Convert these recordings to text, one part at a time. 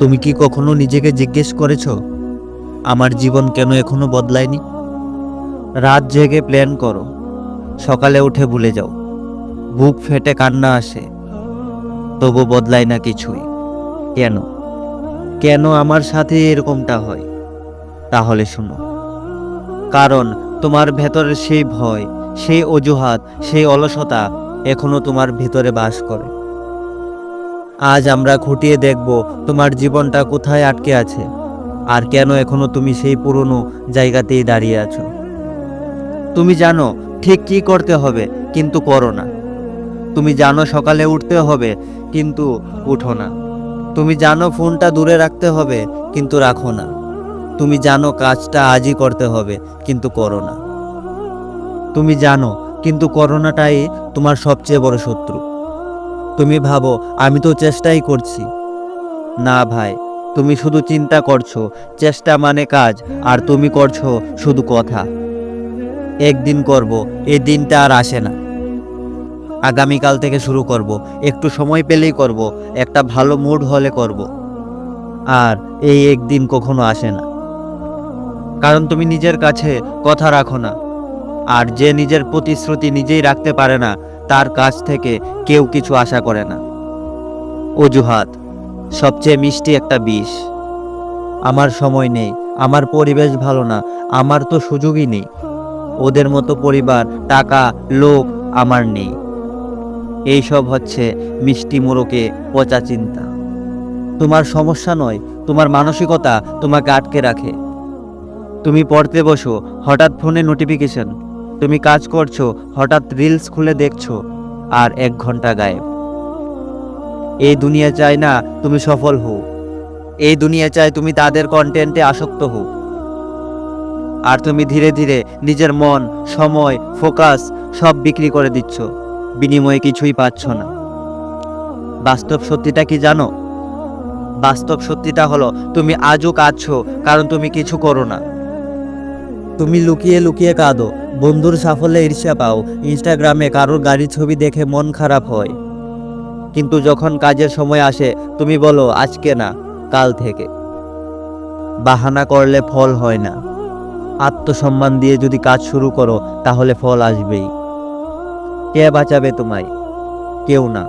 তুমি কি কখনো নিজেকে জিজ্ঞেস করেছ? আমার জীবন কেন এখনও বদলায়নি? রাত জেগে প্ল্যান করো। সকালে উঠে ভুলে যাও। বুক ফেটে কান্না আসে। তবু বদলায় না কিছুই। কেন? কেন আমার সাথে এরকমটা হয়? তাহলে শুনো। কারণ তোমার ভেতরের সেই ভয়, সেই অজুহাত, সেই অলসতা এখনও তোমার ভিতরে বাস করে। আজ আমরা খুঁটিয়ে দেখব তোমার জীবনটা কোথায় আটকে আছে। আর কেন এখনও তুমি সেই পুরনো জায়গাতেই দাঁড়িয়ে আছো? তুমি জানো, ঠিক কি করতে হবে, কিন্তু করো না। তুমি জানো সকালে উঠতে হবে, কিন্তু উঠো না। তুমি জানো ফোনটা দূরে রাখতে হবে, কিন্তু রাখো না। তুমি জানো কাজটা আজই করতে হবে, কিন্তু করো না। তুমি জানো, কিন্তু করোনাটাই তোমার সবচেয়ে বড় শত্রু। তুমি ভাবো, আমি তো চেষ্টাই করছি। না ভাই, তুমি শুধু চিন্তা করছ, চেষ্টা মানে কাজ, আর তুমি করছ শুধু কথা। একদিন করব এই দিনটা আর আসে না। আগামীকাল থেকে শুরু করব, একটু সময় পেলেই করব, একটা ভালো মুড হলে করব। আর এই একদিন কখনো আসে না। কারণ তুমি নিজের কাছে কথা রাখো না। আর যে নিজের প্রতিশ্রুতি নিজেই রাখতে পারে না তার কাছ থেকে কেউ কিছু আশা করে না। অজুহাত, সবচেয়ে মিষ্টি একটা বিষ। আমার সময় নেই, আমার পরিবেশ ভালো না, আমার তো সুযোগই নেই। ওদের মতো পরিবার, টাকা, লোক আমার নেই। এইসব হচ্ছে মিষ্টি মোড়কে পচা চিন্তা। তোমার সমস্যা নয়, তোমার মানসিকতা তোমাকে আটকে রাখে। তুমি পড়তে বসো, হঠাৎ ফোনে নোটিফিকেশন তুমি কাজ করছ, হঠাৎ রিলস খুলে দেখছ, আর এক ঘণ্টা গায়েব। এই দুনিয়া চায় না তুমি সফল হও। এই দুনিয়া চায় তুমি তাদের কন্টেন্টে আসক্ত হও। আর তুমি ধীরে ধীরে নিজের মন, সময় ফোকাস সব বিক্রি করে দিচ্ছ। বিনিময়ে কিছুই পাচ্ছ না। বাস্তব সত্যিটা কি জানো? বাস্তব সত্যিটা হলো, তুমি আজও কাঁদছো, কারণ তুমি কিছু করো না। তুমি লুকিয়ে লুকিয়ে কাঁদো। বন্ধুর সাফল্যে ঈর্ষা পাও। ইনস্টাগ্রামে কারোর গাড়ির ছবি দেখে মন খারাপ হয়। কিন্তু যখন কাজের সময় আসে, তুমি বলো, আজকে না, কাল থেকে। বাহানা করলে ফল হয় না। আত্মসম্মান দিয়ে যদি কাজ শুরু করো, তাহলে ফল আসবেই। কে বাঁচাবে তোমায়? কেউ না।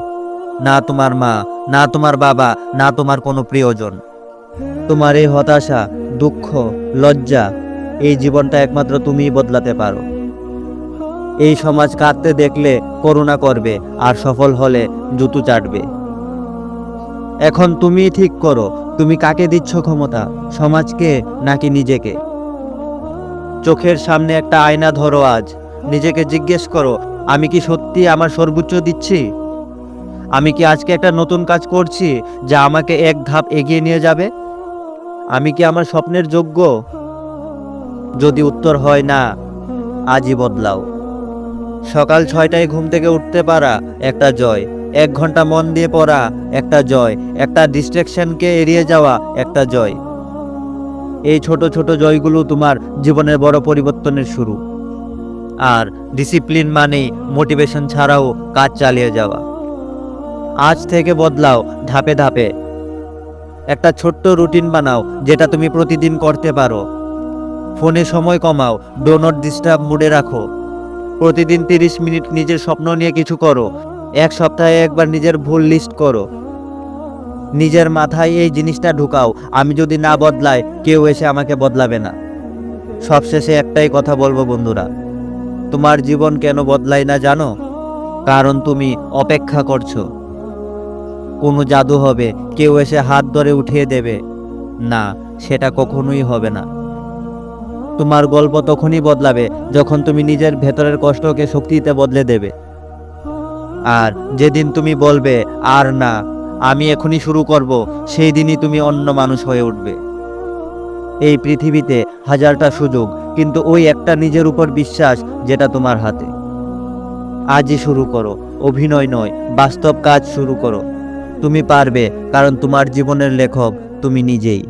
না তোমার মা, না তোমার বাবা, না তোমার কোনো প্রিয়জন। তোমার এই হতাশা, দুঃখ, লজ্জা এই জীবনটা একমাত্র তুমিই বদলাতে পারো। এই সমাজ কাঁদতে দেখলে করুণা করবে আর সফল হলে জুতু চাটবে। এখন তুমি ঠিক করো, তুমি কাকে দিচ্ছ ক্ষমতা, সমাজকে নাকি নিজেকে? চোখের সামনে একটা আয়না ধরো আজ, নিজেকে জিজ্ঞেস করো, আমি কি সত্যি আমার সর্বোচ্চ দিচ্ছি? আমি কি আজকে একটা নতুন কাজ করছি, যা আমাকে এক ধাপ এগিয়ে নিয়ে যাবে? আমি কি আমার স্বপ্নের যোগ্য? যদি উত্তর হয় না, আজই বদলাও। সকাল ছয়টায় ঘুম থেকে উঠতে পারা একটা জয়, এক ঘণ্টা মন দিয়ে পড়া একটা জয়, একটা ডিস্ট্রাকশনকে এড়িয়ে যাওয়া একটা জয়। এই ছোট ছোট জয়গুলো তোমার জীবনের বড় পরিবর্তনের শুরু। আর ডিসিপ্লিন মানেই মোটিভেশন ছাড়াও কাজ চালিয়ে যাওয়া। আজ থেকে বদলাও ধাপে ধাপে। একটা ছোট্ট রুটিন বানাও, যেটা তুমি প্রতিদিন করতে পারো। ফোনে সময় কমাও ডো নট ডিস্টার্ব মুডে রাখো। প্রতিদিন তিরিশ মিনিট নিজের স্বপ্ন নিয়ে কিছু করো, এক সপ্তাহে একবার নিজের ভুল লিস্ট করো। নিজের মাথায় এই জিনিসটা ঢুকাও, আমি যদি না বদলাই, কেউ এসে আমাকে বদলাবে না। সবশেষে একটাই কথা বলব বন্ধুরা, তোমার জীবন কেন বদলায় না জানো? কারণ তুমি অপেক্ষা করছ। কোনো জাদু হবে, কেউ এসে হাত ধরে উঠিয়ে দেবে। না, সেটা কখনোই হবে না। তোমার গল্প তখনই বদলাবে, যখন তুমি নিজের ভেতরের কষ্টকে শক্তিতে বদলে দেবে। আর যেদিন তুমি বলবে, আর না, আমি এখনই শুরু করব, সেই দিনই তুমি অন্য মানুষ হয়ে উঠবে। এই পৃথিবীতে হাজারটা সুযোগ, কিন্তু ওই একটা নিজের উপর বিশ্বাস, যেটা তোমার হাতে। আজই শুরু করো, অভিনয় নয়, বাস্তব কাজ শুরু করো। তুমি পারবে, কারণ তোমার জীবনের লেখক তুমি নিজেই।